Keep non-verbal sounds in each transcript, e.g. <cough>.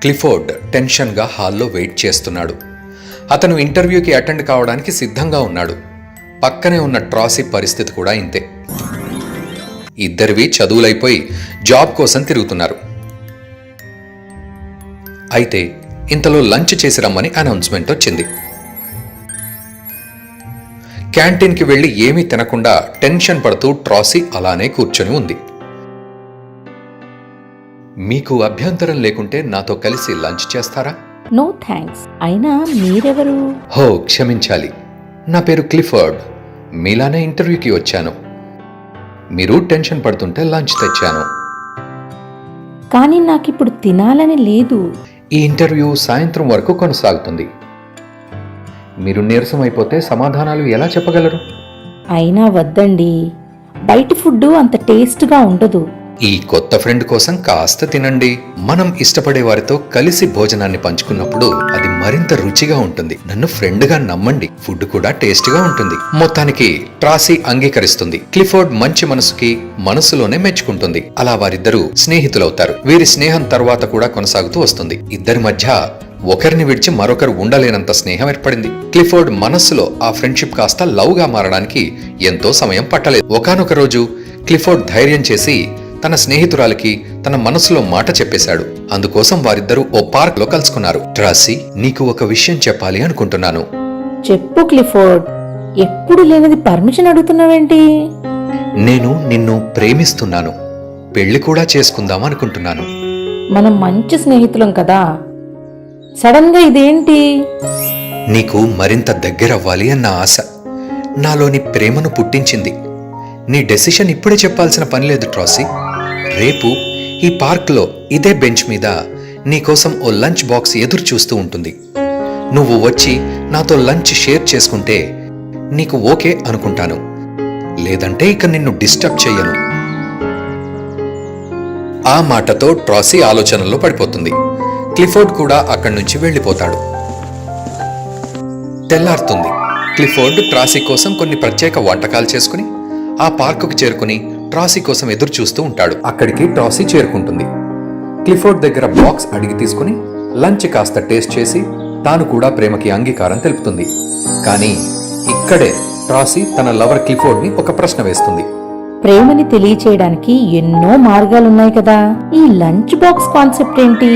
Clifford టెన్షన్గా హాల్లో wait చేస్తున్నాడు. అతను ఇంటర్వ్యూకి అటెండ్ కావడానికి సిద్ధంగా ఉన్నాడు. పక్కనే ఉన్న ట్రాసీ పరిస్థితి కూడా ఇంతే. ఇద్దరివి చదువులైపోయి జాబ్ కోసం తిరుగుతున్నారు. అయితే ఇంతలో లంచ్ చేసి రమ్మని అనౌన్స్మెంట్ వచ్చింది. క్యాంటీన్కి వెళ్ళి ఏమీ తినకుండా టెన్షన్ పడుతూ ట్రాసీ అలానే కూర్చొని ఉంది. మీకు అభ్యంతరం లేకుంటే నాతో కలిసి లంచ్ చేస్తారా? నో థ్యాంక్స్ అయినా మీరెవరు? హో క్షమించాలి. నా పేరు క్లిఫర్డ్. మీలానే ఇంటర్వ్యూకి వచ్చాను. మీరు టెన్షన్ పడుతుంటే లంచ్ తెచ్చాను. కానీ నాకిప్పుడు తినాలని లేదు. ఈ ఇంటర్వ్యూ సాయంత్రం వరకు కొనసాగుతుంది. మీరు నీరసం అయిపోతే సమాధానాలు ఎలా చెప్పగలరు? అయినా వద్దండి. బయట ఫుడ్ అంత టేస్ట్గా ఉండదు. ఈ కొత్త ఫ్రెండ్ కోసం కాస్త తినండి. మనం ఇష్టపడే వారితో కలిసి భోజనాన్ని పంచుకున్నప్పుడు అది మరింత రుచిగా ఉంటుంది. నన్ను ఫ్రెండ్గా నమ్మండి. ఫుడ్ కూడా టేస్ట్గా ఉంటుంది. మొత్తానికి ట్రాసీ అంగీకరిస్తుంది. క్లిఫోర్డ్ మంచి మనసుకి మనసులోనే మెచ్చుకుంటుంది. అలా వారిద్దరూ స్నేహితులవుతారు. వీరి స్నేహం తర్వాత కూడా కొనసాగుతూ వస్తుంది. ఇద్దరి మధ్య ఒకరిని విడిచి మరొకరు ఉండలేనంత స్నేహం ఏర్పడింది. క్లిఫోర్డ్ మనస్సులో ఆ ఫ్రెండ్షిప్ కాస్త లవ్గా మారడానికి ఎంతో సమయం పట్టలేదు. ఒకానొక రోజు క్లిఫోర్డ్ ధైర్యం చేసి తన స్నేహితురాలికి తన మనసులో మాట చెప్పేశాడు. అందుకోసం వారిద్దరూ ఓ పార్క్లో కలుసుకున్నారు. ట్రాసీ నీకు ఒక విషయం చెప్పాలి అనుకుంటున్నాను. చెప్పు క్లిఫోర్డ్. ఎప్పుడు లేనిది పర్మిషన్ అడుగుతున్నావేంటి? నేను నిన్ను ప్రేమిస్తున్నాను. పెళ్ళి కూడా చేసుకుందాం అనుకుంటున్నాను. మనం మంచి స్నేహితులం కదా. సడన్గా ఇదేంటి? నీకు మరింత దగ్గరవ్వాలి అన్న ఆశ. నాలోని ప్రేమను పుట్టించింది. నీ డెసిషన్ ఇప్పుడే చెప్పాల్సిన పని లేదు ట్రాసీ. రేపు ఈ పార్క్లో ఇదే బెంచ్ మీద నీకోసం ఓ లంచ్ బాక్స్ ఎదురు చూస్తూ ఉంటుంది. నువ్వు వచ్చి నాతో లంచ్ షేర్ చేసుకుంటే నీకు ఓకే అనుకుంటాను. లేదంటే ఇక నిన్ను డిస్టర్బ్ చెయ్యను. ఆ మాటతో ట్రాసీ ఆలోచనలో పడిపోతుంది. క్లిఫోర్డ్ కూడా అక్కడి నుంచి వెళ్ళిపోతాడు. తెల్లారుతుంది. క్లిఫోర్డ్ ట్రాసీ కోసం కొన్ని ప్రత్యేక వంటకాలు చేసుకుని ఆ పార్కుకు చేరుకుని ట్రాసీ కోసం ఎదురు చూస్తూ ఉంటాడు. అక్కడికి ట్రాసీ చేరుకుంటుంది. క్లిఫోర్డ్ దగ్గర బాక్స్ అడిగి తీసుకుని లంచ్ కాస్త టేస్ట్ చేసి తాను కూడా ప్రేమకి అంగీకారం తెలుపుతుంది. కానీ ఇక్కడే ట్రాసీ తన లవర్ క్లిఫోర్డ్ని ఒక ప్రశ్న వేస్తుంది. ప్రేమని తెలియచేయడానికి ఎన్నో మార్గాలున్నాయి కదా. ఈ లంచ్ బాక్స్ కాన్సెప్ట్ ఏంటి?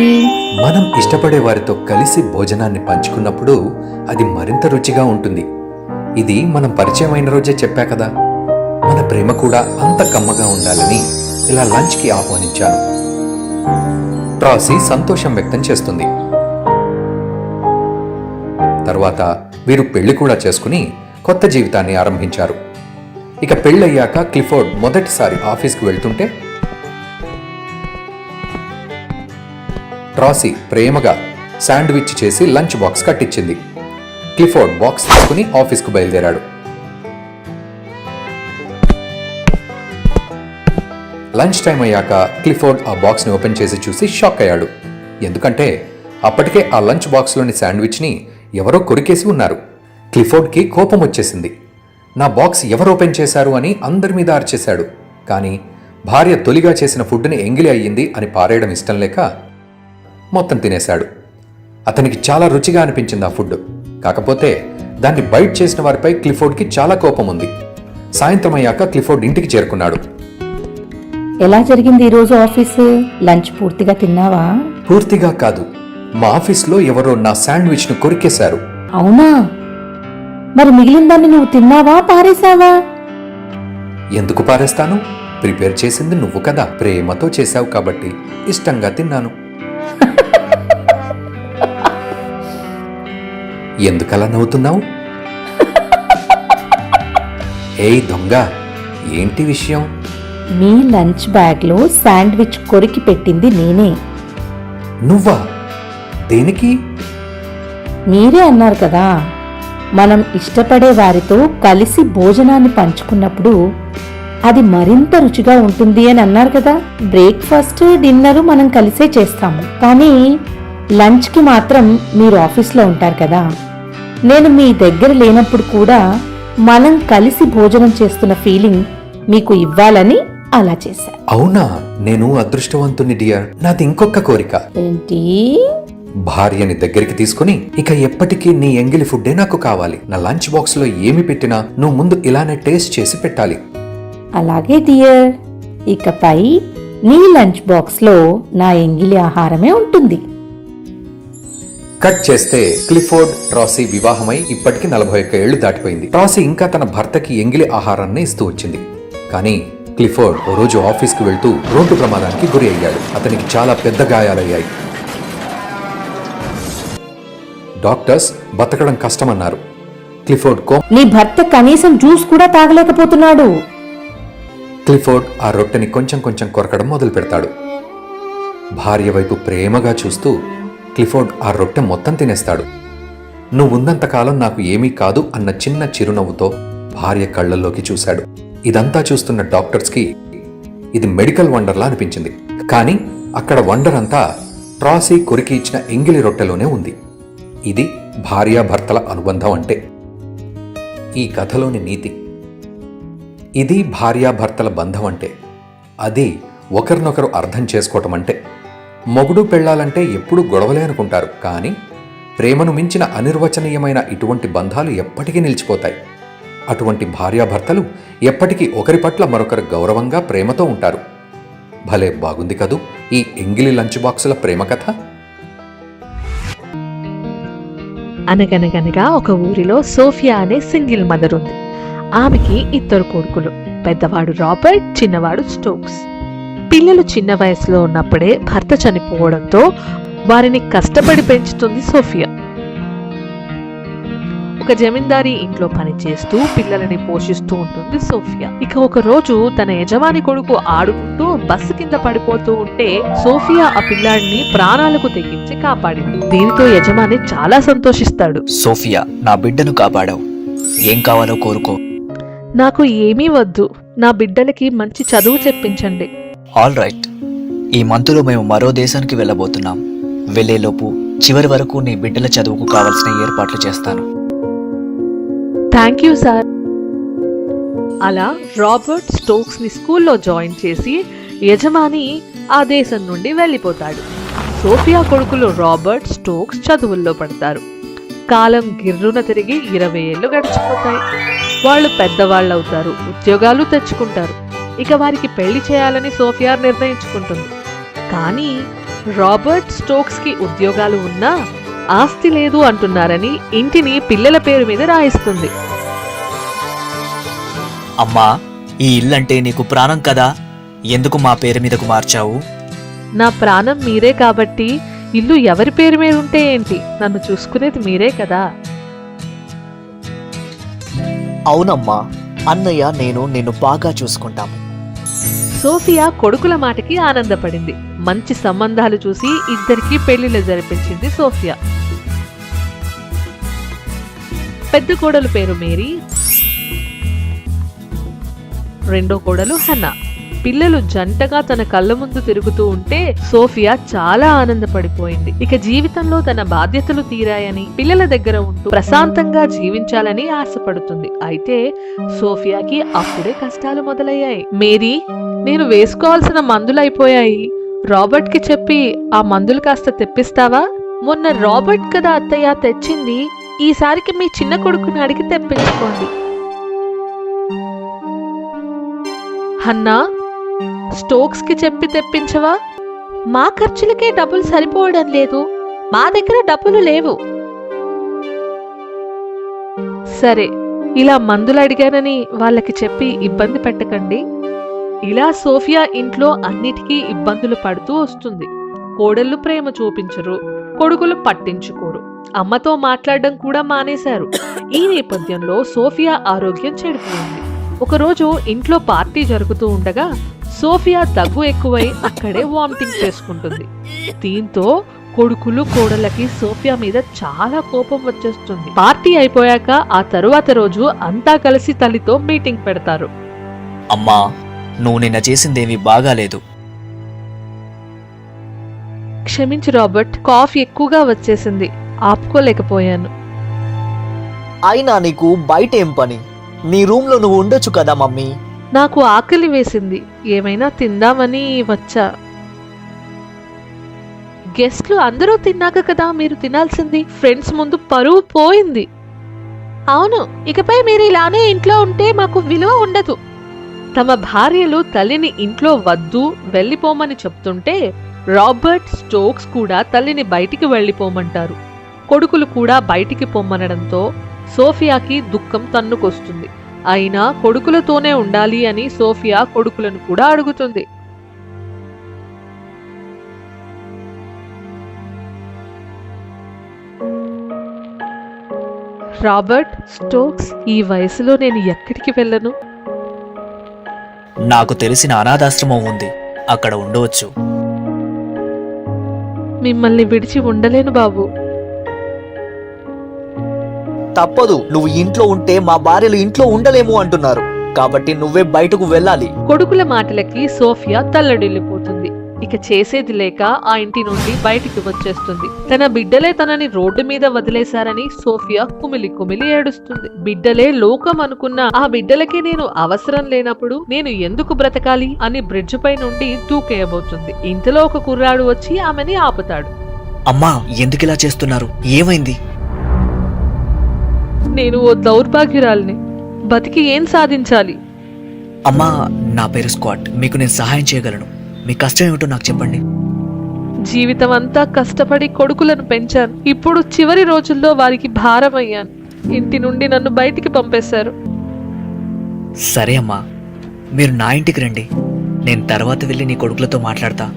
మనం ఇష్టపడే వారితో కలిసి భోజనాన్ని పంచుకున్నప్పుడు అది మరింత రుచిగా ఉంటుంది. ఇది మనం పరిచయం అయిన రోజే చెప్పా కదా. మన ప్రేమ కూడా అంత కమ్మగా ఉండాలని ఇలా లంచ్కి ఆహ్వానించాను ట్రాసీ సంతోషం వ్యక్తం చేస్తుంది. తర్వాత వీరు పెళ్ళి కూడా చేసుకుని కొత్త జీవితాన్ని ఆరంభించారు. ఇక పెళ్ళయ్యాక క్లిఫోర్డ్ మొదటిసారి ఆఫీస్కి వెళ్తుంటే ట్రాసీ ప్రేమగా శాండ్విచ్ చేసి లంచ్ బాక్స్ కట్టించింది. క్లిఫోర్డ్ బాక్స్ తీసుకుని ఆఫీస్కు బయలుదేరాడు. లంచ్ టైం అయ్యాక క్లిఫోర్డ్ ఆ బాక్స్ని ఓపెన్ చేసి చూసి షాక్ అయ్యాడు. ఎందుకంటే అప్పటికే ఆ లంచ్ బాక్స్లోని శాండ్విచ్ని ఎవరో కొరికేసి ఉన్నారు. క్లిఫోర్డ్కి కోపం వచ్చేసింది. నా బాక్స్ ఎవరు ఓపెన్ చేశారు అని అందరి మీద అరిచేశాడు కానీ భార్య తొలిగా చేసిన ఫుడ్ని ఎంగిలి అయ్యింది అని పారేయడం ఇష్టం లేక మొత్తం తినేశాడు. అతనికి చాలా రుచిగా అనిపించింది ఆ ఫుడ్. కాకపోతే దాన్ని బైట్ చేసిన వారిపై క్లిఫోర్డ్కి చాలా కోపం ఉంది. సాయంత్రం అయ్యాక క్లిఫోర్డ్ ఇంటికి చేరుకున్నాడు. ఎలా జరిగింది ఈరోజు ఆఫీసు? లంచ్ పూర్తిగా తిన్నావా? పూర్తిగా కాదు. మా ఆఫీస్లో ఎవరో నా శాండ్విచ్ను కొరికేశారు. అవునా? మరి మిగిలిన దాన్ని నువ్వు తిన్నావా పారేశావా? ఎందుకు పారేస్తాను? ప్రిపేర్ చేసింది నువ్వు కదా. ప్రేమతో చేశావు కాబట్టి ఇష్టంగా తిన్నాను. <laughs> ఎందుకలా నవ్వుతున్నావు? <laughs> ఏయ్ దొంగ ఏంటి విషయం? మీ లంచ్ బ్యాగ్లో శాండ్విచ్ కొరికి పెట్టింది నేనే. నువ్వా? దేనికి? మీరే అన్నారు కదా మనం ఇష్టపడే వారితో కలిసి భోజనాన్ని పంచుకున్నప్పుడు అది మరింత రుచిగా ఉంటుంది అని అన్నారు కదా. బ్రేక్ఫాస్ట్ డిన్నర్ మనం కలిసే చేస్తాము. కానీ లంచ్కి మాత్రం మీరు ఆఫీస్లో ఉంటారు కదా. నేను మీ దగ్గర లేనప్పుడు కూడా మనం కలిసి భోజనం చేస్తున్న ఫీలింగ్ మీకు ఇవ్వాలని అలా చేశా. అవునా? నేను అదృష్టవంతుని డియర్. నాది ఇంకొక కోరిక. ఏంటి? భార్యని దగ్గరికి తీసుకుని ఇక ఎప్పటికీ నీ ఎంగిలి ఫుడ్డే నాకు కావాలి. నా లంచ్ బాక్స్లో ఏమి పెట్టినా నువ్వు ముందు ఇలానే టేస్ట్ చేసి పెట్టాలి. అలాగే డియర్. ఇకపై నీ లంచ్ బాక్స్లో నా ఎంగిలి ఆహారమే ఉంటుంది. కట్ చేస్తే క్లిఫోర్డ్ ట్రాసీ వివాహమై ఇప్పటికి నలభై ఒక్క ఏళ్ళు దాటిపోయింది. ట్రాసీ ఇంకా తన భర్తకి ఎంగిలి ఆహారాన్ని ఇస్తూ వచ్చింది. కానీ క్లిఫోర్డ్ ఓ రోజు ఆఫీస్కి వెళ్తూ రోడ్డు ప్రమాదానికి గురి అయ్యాడు. అతనికి చాలా పెద్ద గాయాలయ్యాయి. డాక్టర్స్ బతకడం కష్టమన్నారు. క్లిఫోర్డ్ కో నీ భర్త కనీసం జ్యూస్ కూడా తాగలేకపోతున్నాడు. క్లిఫోర్డ్ ఆ రొట్టెని కొంచెం కొంచెం కొరకడం మొదలు పెడతాడు భార్య వైపు ప్రేమగా చూస్తూ క్లిఫోర్డ్ ఆ రొట్టె మొత్తం తినేస్తాడు. నువ్వున్నంతకాలం నాకు ఏమీ కాదు అన్న చిన్న చిరునవ్వుతో భార్య కళ్ళల్లోకి చూశాడు. ఇదంతా చూస్తున్న డాక్టర్స్కి ఇది మెడికల్ వండర్లా అనిపించింది. కానీ అక్కడ వండర్ అంతా ట్రాసీ కొరికి ఇచ్చిన ఎంగిలి రొట్టెలోనే ఉంది. ఇది భార్యాభర్తల అనుబంధం అంటే. ఈ కథలోని నీతి. ఇది భార్యాభర్తల బంధం అంటే. అది ఒకరినొకరు అర్థం చేసుకోవటం అంటే. మొగుడు పెళ్ళాలంటే ఎప్పుడూ గొడవలే అనుకుంటారు. కానీ ప్రేమను మించిన అనిర్వచనీయమైన ఇటువంటి బంధాలు ఎప్పటికీ నిలిచిపోతాయి. అటువంటి భార్యాభర్తలు ఎప్పటికీ ఒకరి పట్ల మరొకరు గౌరవంగా ప్రేమతో ఉంటారు. భలే బాగుంది కదూ ఈ ఎంగిలి లంచ్ బాక్సుల ప్రేమ కథ. అనగనగనగా ఒక ఊరిలో సోఫియా అనే సింగిల్ మదర్ ఉంది. ఆమెకి ఇద్దరు కొడుకులు. పెద్దవాడు రాబర్ట్ చిన్నవాడు స్టోక్స్. పిల్లలు చిన్న వయసులో ఉన్నప్పుడే భర్త చనిపోవడంతో వారిని కష్టపడి పెంచుతుంది సోఫియా. ఒక జమీందారీ ఇంట్లో పనిచేస్తూ పిల్లలని పోషిస్తూ ఉంటుంది సోఫియా. ఇక ఒక రోజు తన యజమాని కొడుకు ఆడుకుంటూ బస్సు కింద పడిపోతూ ఉంటే సోఫియా ఆ పిల్లాడిని ప్రాణాలకు తెగించి కాపాడింది. దీనితో యజమాని చాలా సంతోషిస్తాడు. సోఫియా నా బిడ్డను కాపాడావు. ఏం కావాలో కోరుకో. నాకు ఏమీ వద్దు. నా బిడ్డలకి మంచి చదువు చెప్పించండి. All right. ఈ మంతులో మేము మరో దేశానికి వెళ్ళబోతున్నాం. వెళ్ళేలోపు చివరి వరకు నీ బిడ్డల చదువుకు కావలసిన ఏర్పాట్లు చేస్తాను. థ్యాంక్ యూ సార్ అలా రాబర్ట్ స్టోక్స్ని స్కూల్లో జాయిన్ చేసి యజమాని ఆ దేశం నుండి వెళ్ళిపోతాడు. సోఫియా కొడుకులు రాబర్ట్ స్టోక్స్ చదువుల్లో పడతారు. కాలం గిర్రున తిరిగి ఇరవై ఏళ్ళు గడిచిపోతాయి. వాళ్ళు పెద్దవాళ్ళు అవుతారు ఉద్యోగాలు తెచ్చుకుంటారు. ఇక వారికి పెళ్ళి చేయాలని సోఫియా నిర్ణయించుకుంటుంది. కానీ రాబర్ట్ స్టోక్స్కి ఉద్యోగాలు ఉన్నా ఆస్తి లేదు అంటున్నారని ఇంటిని పిల్లల పేరు మీద రాయిస్తుంది. అమ్మా ఈ ఇల్లంటే నీకు ప్రాణం కదా? ఎందుకు మా పేరు మీదకు మార్చావు? నా ప్రాణం మీరే కాబట్టి ఇల్లు ఎవరి పేరు మీద ఉంటే ఏంటి? నన్ను చూసుకునేది మీరే కదా? అవునమ్మా అన్నయ్య నేను నిన్ను బాగా చూసుకుంటాము. సోఫియా కొడుకుల మాటకి ఆనందపడింది. మంచి సంబంధాలు చూసి ఇద్దరికి పెళ్ళిళ్ళు జరిపించింది సోఫియా. పెద్ద కోడలు పేరు మేరీ రెండో కోడలు హన్నా. పిల్లలు జంటగా తన కళ్ళ ముందు తిరుగుతూ ఉంటే సోఫియా చాలా ఆనందపడిపోయింది. ఇక జీవితంలో తన బాధ్యతలు తీరాయని పిల్లల దగ్గర ఉంటూ ప్రశాంతంగా జీవించాలని ఆశపడుతుంది. అయితే సోఫియాకి అప్పుడే కష్టాలు మొదలయ్యాయి. మేరీ నేను వేసుకోవాల్సిన మందులు అయిపోయాయి. చెప్పి ఆ మందులు కాస్త తెప్పిస్తావా? మొన్న రాబర్ట్ కదా అత్తయ్య తెచ్చింది ఈసారికి మీ చిన్న కొడుకుని అడిగి తెప్పించుకోండి. హన్నా స్టోక్స్కి చెప్పి తెప్పించవా? మా ఖర్చులకే డబ్బులు సరిపోవడం లేదు. మా దగ్గర డబ్బులు లేవు. సరే ఇలా మందులు అడిగానని వాళ్ళకి చెప్పి ఇబ్బంది పెట్టకండి. ఇలా సోఫియా ఇంట్లో అన్నిటికీ ఇబ్బందులు పడుతూ వస్తుంది. కోడళ్ళు ప్రేమ చూపించరు కొడుకులు పట్టించుకోరు. అమ్మతో మాట్లాడడం కూడా మానేశారు. ఈ నేపథ్యంలో సోఫియా ఆరోగ్యం చెడిపోయింది. ఒకరోజు ఇంట్లో పార్టీ జరుగుతూ ఉండగా సోఫియా దగ్గు ఎక్కువై అక్కడే వామిటింగ్ చేసుకుంటుంది. దీంతో కొడుకులు కోడలకి సోఫియా మీద చాలా కోపం వచ్చేస్తుంది. పార్టీ అయిపోయాక ఆ తరువాత రోజు అంతా కలిసి తల్లితో మీటింగ్ పెడతారు. అమ్మా నువ్వు నిన్న చేసిందేమీ బాగాలేదు. క్షమించు రాబర్ట్ కాఫీ ఎక్కువగా వచ్చేసింది. ఆపుకోలేకపోయాను. అయినా నీకు బయట ఏం పని? నీ రూమ్లో నువ్వు ఉండొచ్చు కదా మమ్మీ? నాకు ఆకలి వేసింది. ఏమైనా తిందామని వచ్చా. గెస్ట్లు అందరూ తిన్నాక కదా మీరు తినాల్సింది. ఫ్రెండ్స్ ముందు పరువు పోయింది. అవును ఇకపై మీరు ఇలానే ఇంట్లో ఉంటే మాకు విలువ ఉండదు. తమ భార్యలు తల్లిని ఇంట్లో వద్దు వెళ్ళిపోమని చెప్తుంటే రాబర్ట్ స్టోక్స్ కూడా తల్లిని బయటికి వెళ్ళిపోమంటారు. కొడుకులు కూడా బయటికి పొమ్మనడంతో సోఫియాకి దుఃఖం తన్నుకొస్తుంది. అయినా కొడుకులతోనే ఉండాలి అని సోఫియా కొడుకులను కూడా అడుగుతుంది. రాబర్ట్ స్టోక్స్ ఈ వయసులో నేను ఎక్కడికి వెళ్ళను? నాకు తెలిసిన అనాథాశ్రమం ఉంది. అక్కడ ఉండవచ్చు. మిమ్మల్ని విడిచి ఉండలేను బాబు. తప్పదు. నువ్వు ఇంట్లో ఉంటే మా భార్యలు ఇంట్లో ఉండలేము అంటున్నారు. కాబట్టి నువ్వే బయటకు వెళ్ళాలి. కొడుకుల మాటలకి సోఫియా తల్లడిల్లిపోతుంది. ఇక చేసేది లేక ఆ ఇంటి నుండి బయటికి వచ్చేస్తుంది. తన బిడ్డలే తనని రోడ్డు మీద వదిలేశారని సోఫియా కుమిలి కుమిలి ఏడుస్తుంది. బిడ్డలే లోకం అనుకున్న ఆ బిడ్డలకి నేను అవసరం లేనప్పుడు నేను ఎందుకు బ్రతకాలి అని బ్రిడ్జ్ పై నుండి దూకేయబోతుంది. ఇంతలో ఒక కుర్రాడు వచ్చి ఆమెని ఆపుతాడు. అమ్మా ఎందుకు ఇలా చేస్తున్నారు? ఏమైంది? నేను ఓ దౌర్భాగ్యురాలిని. బతికి ఏం సాధించాలి? అమ్మా నా పేరు స్కాట్. మీకు నేను సహాయం చేయగలను. మీ కష్టం ఏమిటో నాకు చెప్పండి. జీవితం అంతా కష్టపడి కొడుకులను పెంచాను. ఇప్పుడు చివరి రోజుల్లో వారికి భారం అయ్యాను ఇంటి నుండి నన్ను బయటికి పంపేశారు. సరే అమ్మా మీరు నా ఇంటికి రండి. నేను తర్వాత వెళ్ళి నీ కొడుకులతో మాట్లాడతా.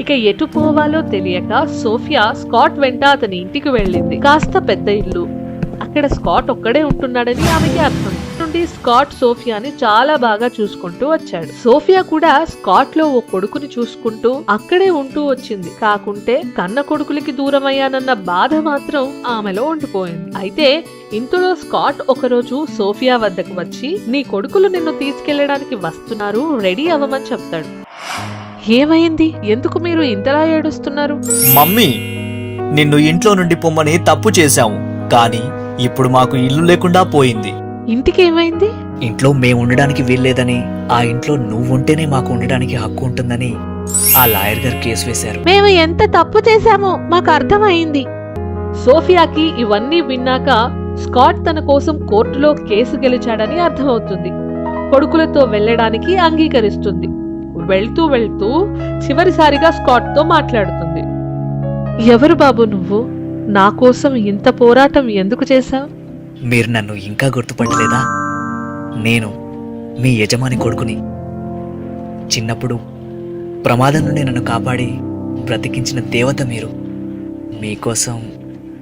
ఇక ఎటు పోవాలో తెలియక సోఫియా స్కాట్ వెంట అతని ఇంటికి వెళ్ళింది. కాస్త పెద్ద ఇల్లు. అక్కడ స్కాట్ ఒక్కడే ఉంటున్నాడని ఆమెకి అర్థం. నుండి స్కాట్ సోఫియాని చాలా బాగా చూసుకుంటూ వచ్చాడు. సోఫియా కూడా స్కాట్లో ఓ కొడుకుని చూసుకుంటూ అక్కడే ఉంటూ వచ్చింది. కాకుంటే కన్న కొడుకులకి దూరం అయ్యానన్న బాధ మాత్రం ఆమెలో ఉండిపోయింది. అయితే ఇంతలో స్కాట్ ఒకరోజు సోఫియా వద్దకు వచ్చి నీ కొడుకులు నిన్ను తీసుకెళ్ళడానికి వస్తున్నారు రెడీ అవ్వమని చెప్తాడు. ఏమైంది? ఎందుకు మీరు ఇంతలా ఏడుస్తున్నారు? మమ్మీ నిన్ను ఇంట్లో నుండి పొమ్మని తప్పు చేశాము. కానీ ఇప్పుడు మాకు ఇల్లు లేకుండా పోయింది. ఇంటికి ఏమైంది ఇంట్లో మేము ఉండడానికి వీల్లేదని ఆ ఇంట్లో నువ్వు ఉంటేనే మాకు ఉండడానికి హక్కు ఉంటుందని ఆ లాయర్ గారు కేసు వేశారు. మేము ఎంత తప్పు చేశామో మాకు అర్థమైంది. సోఫియాకి ఇవన్నీ విన్నాక స్కాట్ తన కోసం కోర్టులో కేసు గెలిచాడని అర్థమవుతుంది. కొడుకులతో వెళ్ళడానికి అంగీకరిస్తుంది. వెళ్తూ వెళ్తూ చివరిసారిగా స్కాట్తో మాట్లాడుతుంది. ఎవరు బాబు నువ్వు? నా కోసం ఇంత పోరాటం ఎందుకు చేశావు? మీరు నన్ను ఇంకా గుర్తుపట్టలేదా? నేను మీ యజమాని కొడుకుని చిన్నప్పుడు ప్రమాదం నుండి నన్ను కాపాడి బ్రతికించిన దేవత మీరు. మీకోసం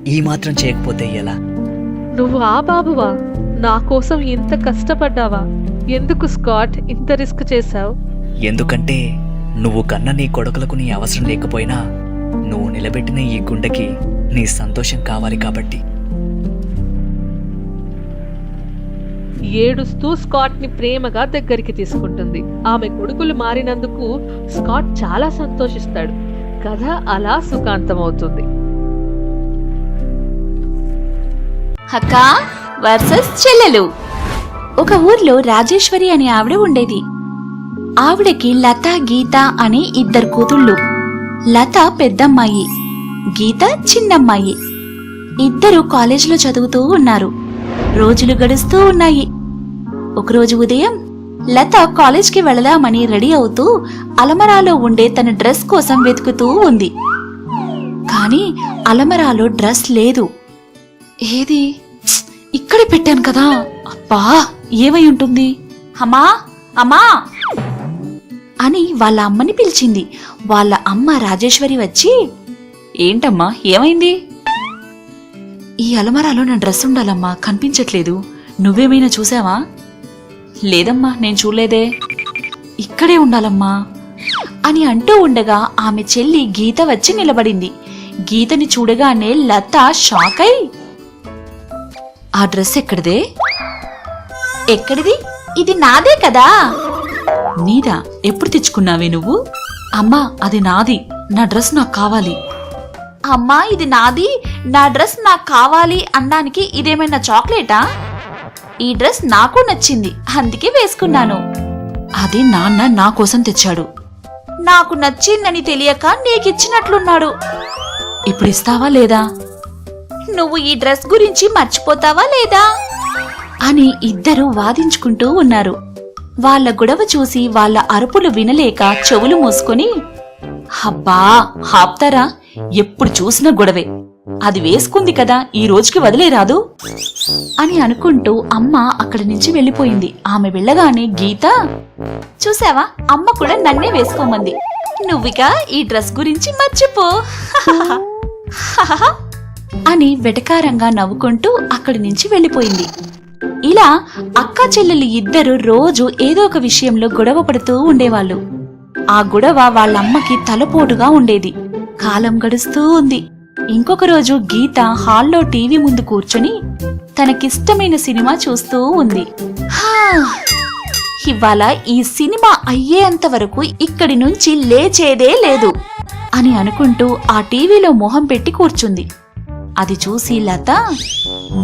ఈ మాత్రం చేయకపోతే ఎలా? నువ్వు ఆ బాబువా? నా కోసం ఇంత కష్టపడ్డావా? ఎందుకు స్కాట్ ఇంత రిస్క్ చేశావు? ఎందుకంటే నువ్వు కన్న నీ కొడుకులకు నీ అవసరం లేకపోయినా నువ్వు నిలబెట్టిన ఈ గుండెకి నీ సంతోషం కావాలి కాబట్టి. ఏడుస్తూ స్కాట్ని ప్రేమగా దగ్గరికి తీసుకుంటుంది. ఆమె కొడుకులు మారినందుకు స్కాట్ చాలా సంతోషిస్తాడు. కథ అలా సుఖాంతమవుతుంది. అక్క వర్సెస్ చెల్లెలు. ఒక ఊర్లో రాజేశ్వరి అనే ఆవిడ ఉండేది. ఆవిడకి లత గీత అనే ఇద్దరు కూతుళ్ళు. లత పెద్దమ్మాయి. గీత చిన్నమ్మాయి. ఇద్దరు కాలేజీలో చదువుతూ ఉన్నారు. రోజులు గడుస్తూ ఉన్నాయి. ఒకరోజు ఉదయం లత కాలేజ్కి వెళదామని రెడీ అవుతూ అలమరాలో ఉండే తన డ్రెస్ కోసం వెతుకుతూ ఉంది. కానీ అలమరాలో డ్రెస్ లేదు. ఏది? ఇక్కడ ఇక్కడే పెట్టాను కదా. అబ్బా ఏమై ఉంటుంది? అమ్మా అమ్మా! అని వాళ్ళ అమ్మని పిలిచింది. వాళ్ళ అమ్మ రాజేశ్వరి వచ్చి ఏంటమ్మా? ఏమైంది? ఈ అలమారాలో నా డ్రెస్ ఉండాలమ్మా. కనిపించట్లేదు. నువ్వేమైనా చూసావా? లేదమ్మా నేను చూడలేదే. ఇక్కడే ఉండాలమ్మా అని అంటూ ఉండగా ఆమె చెల్లి గీత వచ్చి నిలబడింది. గీతని చూడగానే లత షాక్ అయి ఆ డ్రెస్ ఎక్కడిదే? ఎక్కడిది? ఇది నాదే కదా. నీదా? ఎప్పుడు తెచ్చుకున్నావే నువ్వు? అమ్మా అది నాది. నా డ్రెస్ నాకు కావాలి. అమ్మా ఇది నాది. నా డ్రెస్ నాకు కావాలి అనడానికి ఇదేమైనా చాక్లెటా? ఈ డ్రెస్ నాకు నచ్చింది అందుకే వేసుకున్నాను. అది నాన్న నా కోసం తెచ్చాడు. నాకు నచ్చిందని తెలియక నీకిచ్చినట్లున్నాడు. ఇప్పుడు ఇస్తావా లేదా? నువ్వు ఈ డ్రెస్ గురించి మర్చిపోతావా లేదా? అని ఇద్దరూ వాదించుకుంటూ ఉన్నారు. వాళ్ళ గొడవ చూసి వాళ్ళ అరుపులు వినలేక చెవులు మూసుకొని హబ్బా హాప్తారా ఎప్పుడు చూసినా గొడవే. అది వేసుకుంది కదా ఈ రోజుకి వదిలేరాదు అని అనుకుంటూ అమ్మ అక్కడి నుంచి వెళ్ళిపోయింది. ఆమె వెళ్ళగానే గీత చూసావా? అమ్మ కూడా నన్నే వేసుకోమంది. నువ్విగా ఈ డ్రెస్ గురించి మర్చిపో. <laughs> అని వెటకారంగా నవ్వుకుంటూ అక్కడి నుంచి వెళ్ళిపోయింది. ఇలా అక్కా చెల్లెలు ఇద్దరు రోజు ఏదో ఒక విషయంలో గొడవ పడుతూ ఉండేవాళ్ళు. ఆ గొడవ వాళ్ళమ్మకి తలపోటుగా ఉండేది. కాలం గడుస్తూ ఉంది. ఇంకొక రోజు గీత హాల్లో టీవీ ముందు కూర్చొని తనకిష్టమైన సినిమా చూస్తూ ఉంది. ఇవాళ ఈ సినిమా అయ్యేంత వరకు ఇక్కడి నుంచి లేచేదే లేదు అని అనుకుంటూ ఆ టీవీలో మొహం పెట్టి కూర్చుంది. అది చూసి లత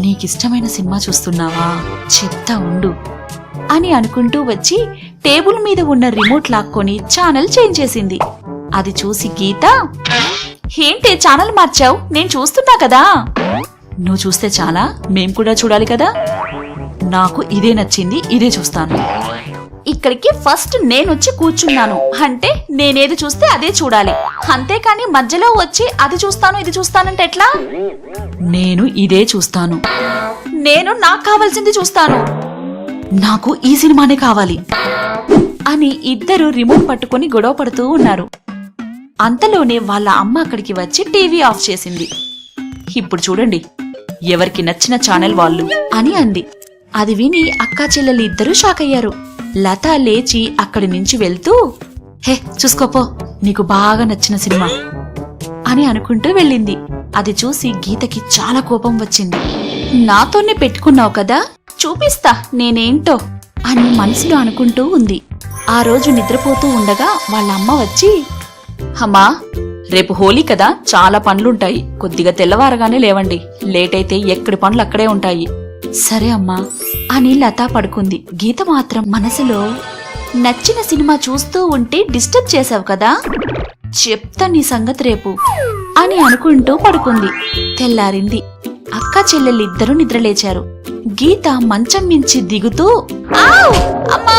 నీకిష్టమైన సినిమా చూస్తున్నావా? చెప్తా ఉండు అని అనుకుంటూ వచ్చి టేబుల్ మీద ఉన్న రిమోట్ లాక్కొని ఛానల్ చేంజ్ చేసింది. అది చూసి గీత ఏంటి ఛానల్ మార్చావు? నేను చూస్తున్నా కదా. నువ్వు చూస్తే చాలా? మేం కూడా చూడాలి కదా? నాకు ఇదే నచ్చింది ఇదే చూస్తాను. ఇక్కడికి ఫస్ట్ నేనొచ్చి కూర్చున్నాను. అంటే నేనేది చూస్తే అదే చూడాలి. అంతేకాని మధ్యలో వచ్చి అది చూస్తాను ఇది చూస్తానంటే ఎట్లా? నేను ఇదే చూస్తాను. నేను నాకు కావాల్సింది చూస్తాను. నాకు ఈ సినిమానే కావాలి. అని ఇద్దరు రిమోట్ పట్టుకొని గొడవ పడుతూ ఉన్నారు. అంతలోనే వాళ్ళ అమ్మ అక్కడికి వచ్చి టీవీ ఆఫ్ చేసింది. ఇప్పుడు చూడండి ఎవరికి నచ్చిన ఛానల్ వాళ్ళు అని అంది. అది విని అక్కా చెల్లెలు ఇద్దరూ షాక్ అయ్యారు. లత లేచి అక్కడి నుంచి వెళ్తూ హే చూసుకోపో నీకు బాగా నచ్చిన సినిమా అని అనుకుంటూ వెళ్ళింది. అది చూసి గీతకి చాలా కోపం వచ్చింది. నాతోనే పెట్టుకున్నావు కదా చూపిస్తా నేనేంటో అని మనసులో అనుకుంటూ ఉంది. ఆ రోజు నిద్రపోతూ ఉండగా వాళ్ళ అమ్మ వచ్చి అమ్మా రేపు హోలీ కదా చాలా పనులుంటాయి. కొద్దిగా తెల్లవారగానే లేవండి. లేట్ అయితే ఎక్కడి పనులు అక్కడే ఉంటాయి. సరే అమ్మా అని లత పడుకుంది. గీత మాత్రం మనసులో నచ్చిన సినిమా చూస్తూ ఉంటే డిస్టర్బ్ చేసావు కదా? చెప్తా నీ సంగతి రేపు అని అనుకుంటూ పడుకుంది. తెల్లారింది. అక్క చెల్లెళ్ళిద్దరూ నిద్రలేచారు. గీత మంచం మించి దిగుతూ అమ్మా!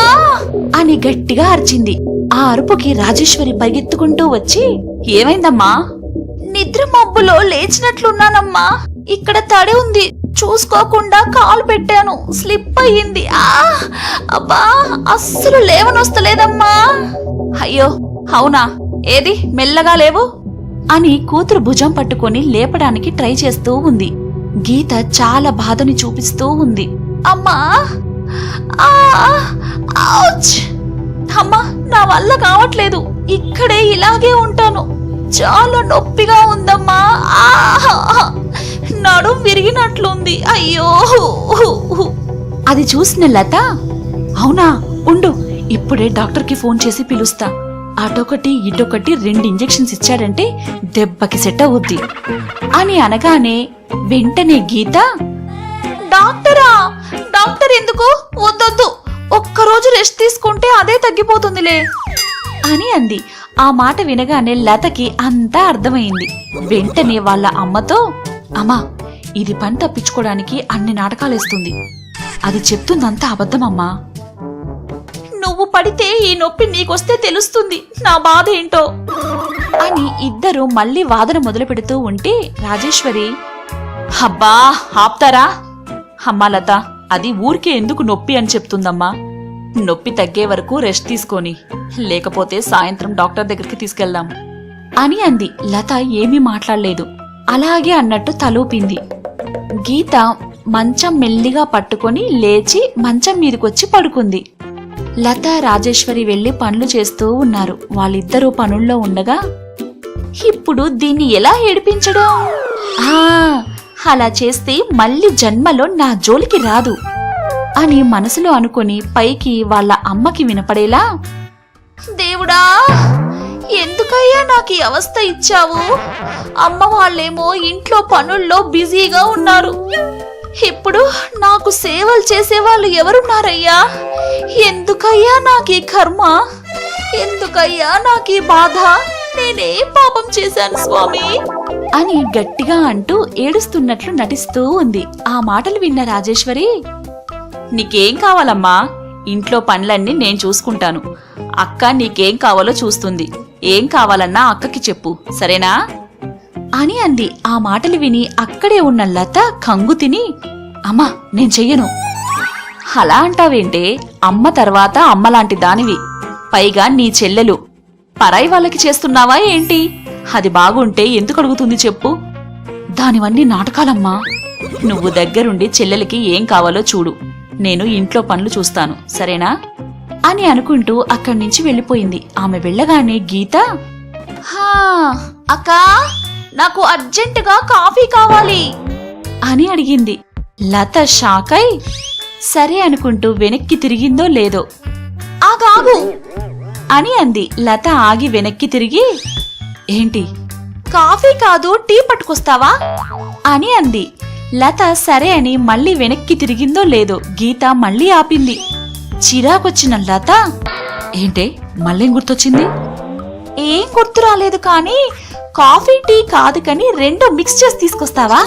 అని గట్టిగా అరిచింది. ఆ అరుపుకి రాజేశ్వరి పరిగెత్తుకుంటూ వచ్చి ఏమైందమ్మా? నిద్ర మబ్బులో లేచినట్లున్నానమ్మా. ఇక్కడ తడి ఉంది. చూసుకోకుండా కాలు పెట్టాను. స్లిప్ అయ్యింది. ఆ అబ్బా అస్సలు లేవనొస్తలేదమ్మా. అయ్యో అవునా? ఏది? మెల్లగా లేవు? అని కూతురు భుజం పట్టుకొని లేపడానికి ట్రై చేస్తూ ఉంది. గీత చాలా బాధని చూపిస్తూ ఉంది. అమ్మా ఆ, ఔచ్! అమ్మా నా వల్ల కావట్లేదు. ఇక్కడే ఇలాగే ఉంటాను. చాలా నొప్పిగా ఉందమ్మా. నడుం విరిగినట్లుంది. అయ్యో. అది చూసిన లత అవునా? ఉండు ఇప్పుడే డాక్టర్కి ఫోన్ చేసి పిలుస్తా. అటొకటి ఇటొకటి రెండు ఇంజెక్షన్స్ ఇచ్చాడంటే దెబ్బకి సెట్ అవుద్ది. అని అనగానే వెంటనే గీత డాక్టరా? డాక్టర్ ఎందుకు? వద్దొద్దు. ఒక్కరోజు రెస్ట్ తీసుకుంటే అదే తగ్గిపోతుందిలే. అని అంది. ఆ మాట వినగానే లతకి అంతా అర్థమైంది. వెంటనే వాళ్ళ అమ్మతో అమ్మా ఇది పని తప్పించుకోవడానికి అన్ని నాటకాలేస్తుంది. అది చెప్తుందంతా అబద్ధమమ్మా. నువ్వు పడితే ఈ నొప్పి నీకొస్తే తెలుస్తుంది. నా బాధ ఏంటో? అని ఇద్దరు మళ్ళీ వాదన మొదలు పెడుతూ ఉంటే రాజేశ్వరి అబ్బా ఆప్తారా? అమ్మా లత అది ఊరికే ఎందుకు నొప్పి అని చెప్తుందమ్మా? నొప్పి తగ్గే వరకు రెస్ట్ తీసుకొని లేకపోతే సాయంత్రం డాక్టర్ దగ్గరికి తీసుకెళ్దాం. అని అంది. లత ఏమీ మాట్లాడలేదు. అలాగే అన్నట్టు తలూపింది. గీత మంచం మెల్లిగా పట్టుకొని లేచి మంచం మీదకొచ్చి పడుకుంది. లత రాజేశ్వరి వెళ్ళి పనులు చేస్తూ ఉన్నారు. వాళ్ళిద్దరూ పనుల్లో ఉండగా ఇప్పుడు దీన్ని ఎలా ఏడిపించడం? అలా చేస్తే మళ్ళీ జన్మలో నా జోలికి రాదు అని మనసులో అనుకొని పైకి వాళ్ళ అమ్మకి వినపడేలా దేవుడా ఎందుకయ్యా నాకు ఈ అవస్థ ఇచ్చావు? అమ్మ వాళ్ళేమో ఇంట్లో పనుల్లో బిజీగా ఉన్నారు. ఇప్పుడు నాకు సేవలు చేసేవాళ్ళు ఎవరున్నారయ్యా ఎందుకయ్యా నాకు ఈ కర్మ? ఎందుకయ్యా నాకు ఈ బాధ? నేనేం పాపం చేశాను స్వామి. అని గట్టిగా అంటూ ఏడుస్తున్నట్లు నటిస్తూ ఉంది. ఆ మాటలు విన్న రాజేశ్వరి నీకేం కావాలమ్మా? ఇంట్లో పనులన్నీ నేను చూసుకుంటాను. అక్క నీకేం కావాలో చూస్తుంది. ఏం కావాలన్నా అక్కకి చెప్పు. సరేనా? అని అంది. ఆ మాటలు విని అక్కడే ఉన్న లత కంగు తిని అమ్మా నేను చెయ్యను. అలా అంటావేంటే? అమ్మ తర్వాత అమ్మలాంటి దానివి. పైగా నీ చెల్లెలు. పరాయి వాళ్ళకి చేస్తున్నావా ఏంటి? అది బాగుంటే ఎందుకు అడుగుతుంది చెప్పు? దానివన్నీ నాటకాలమ్మా. నువ్వు దగ్గరుండి చెల్లెలకి ఏం కావాలో చూడు. నేను ఇంట్లో పనులు చూస్తాను సరేనా? అని అనుకుంటూ అక్కడి నుంచి వెళ్ళిపోయింది. ఆమె వెళ్ళగానే గీత హా అక్కా నాకు అర్జెంటుగా కాఫీ కావాలి. అని అడిగింది. లత షాకై సరే అనుకుంటూ వెనక్కి తిరిగిందో లేదో. ఆగాగు అని అంది. లత ఆగి వెనక్కి తిరిగి ఏంటి? కాఫీ కాదు టీ పట్టుకొస్తావా? అని అంది. లత సరే అని మళ్ళీ వెనక్కి తిరిగిందో లేదో గీత మళ్ళీ ఆపింది. చిరాకొచ్చిన లత ఏంటే మళ్ళీ గుర్తొచ్చింది? ఏం గుర్తు రాలేదు కానీ కాఫీ టీ కాదు కానీ రెండు మిక్స్ చేసి తీసుకొస్తావా?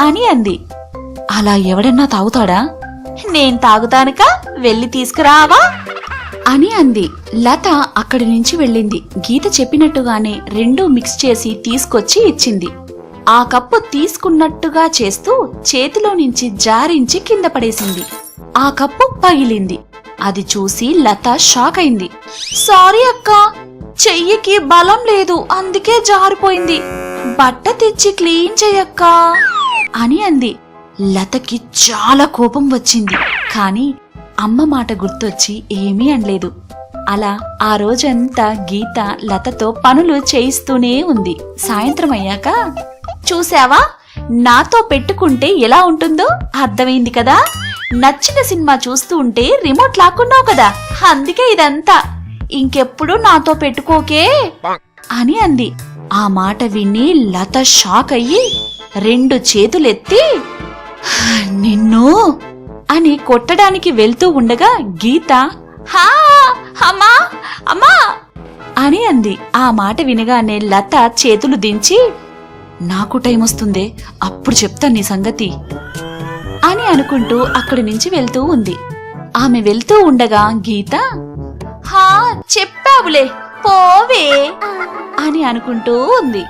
అని అంది. అలా ఎవడన్నా తాగుతాడా? నేను తాగుతానుక వెళ్ళి తీసుకురావా? అని అంది. లత అక్కడి నుంచి వెళ్ళింది. గీత చెప్పినట్టుగానే రెండు మిక్స్ చేసి తీసుకొచ్చి ఇచ్చింది. ఆ కప్పు తీసుకున్నట్టుగా చేస్తూ చేతిలో నుంచి జారించి కింద పడేసింది. ఆ కప్పు పగిలింది. అది చూసి లత షాక్ అయింది. సారీ అక్క చెయ్యికి బలం లేదు అందుకే జారిపోయింది. బట్ట తెచ్చి క్లీన్ చెయ్యక్క అని అంది. లతకి చాలా కోపం వచ్చింది. కాని అమ్మ మాట గుర్తొచ్చి ఏమీ అనలేదు. అలా ఆ రోజంతా గీత లతతో పనులు చేయిస్తూనే ఉంది. సాయంత్రం అయ్యాక చూసావా నాతో పెట్టుకుంటే ఎలా ఉంటుందో? అర్థమైంది కదా? నచ్చిన సినిమా చూస్తూ ఉంటే రిమోట్ లాక్కున్నావు కదా? అందుకే ఇదంతా. ఇంకెప్పుడు నాతో పెట్టుకోకే? అని అంది. ఆ మాట విని లత షాక్ అయ్యి రెండు చేతులెత్తి నిన్ను అని కొట్టడానికి వెళ్తూ ఉండగా గీత హా! అమ్మా అమ్మా! అని అంది. ఆ మాట వినగానే లత చేతులు దించి నాకు టైం వస్తుందే అప్పుడు చెప్తాను నీ సంగతి అని అనుకుంటూ అక్కడి నుంచి వెళ్తూ ఉంది. ఆమె వెళ్తూ ఉండగా గీత హా చెప్పావులే పోవే అని అనుకుంటూ ఉంది.